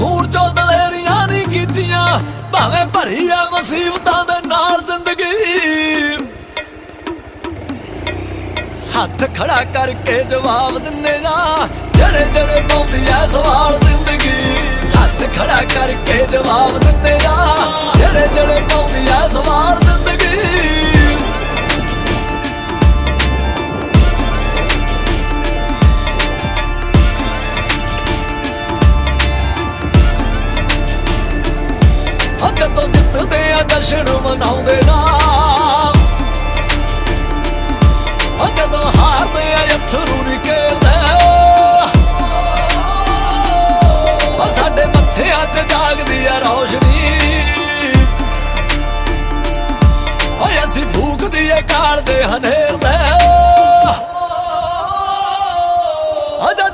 ਖੂਨ ਚੋਂ ਦਲੇਰੀਆਂ ਨਹੀਂ ਕੀਤੀਆਂ, ਭਾਵੇਂ ਭਰੀ ਆ ਮੁਸੀਬਤਾਂ ਦੇ ਨਾਲ ਜ਼ਿੰਦਗੀ। ਹੱਥ ਖੜਾ ਕਰਕੇ ਜਵਾਬ ਦਿੰਨੇ ਆ ਜਿਹੜੇ ਜਿਹੜੇ ਪਾਉਂਦੀ ਐ ਸਵਾਲ ਜ਼ਿੰਦਗੀ। ਹੱਥ ਖੜਾ ਕਰਕੇ ਜਵਾਬ ਦਿੰਨੇ ਆ ਜਦੋਂ ਜਿੱਤਦੇ ਆ ਦਰਸ਼ਨ ਮਨਾਉਂਦੇ ਨਾ। ਉਹ ਜਦੋਂ ਹਾਰਦੇ ਆ, ਅਥਰੂ ਨਿਕਲਦੇ ਉਹ ਸਾਡੇ ਮੱਥਿਆਂ 'ਚ ਜਾਗਦੀ ਆ ਰੋਸ਼ਨੀ। ਓਏ ਅਸੀਂ ਭੂਕਦੀ ਏ ਕਾਲ ਦੇ ਹਨੇਰ ਦੇ। ਉਹ ਜਦੋਂ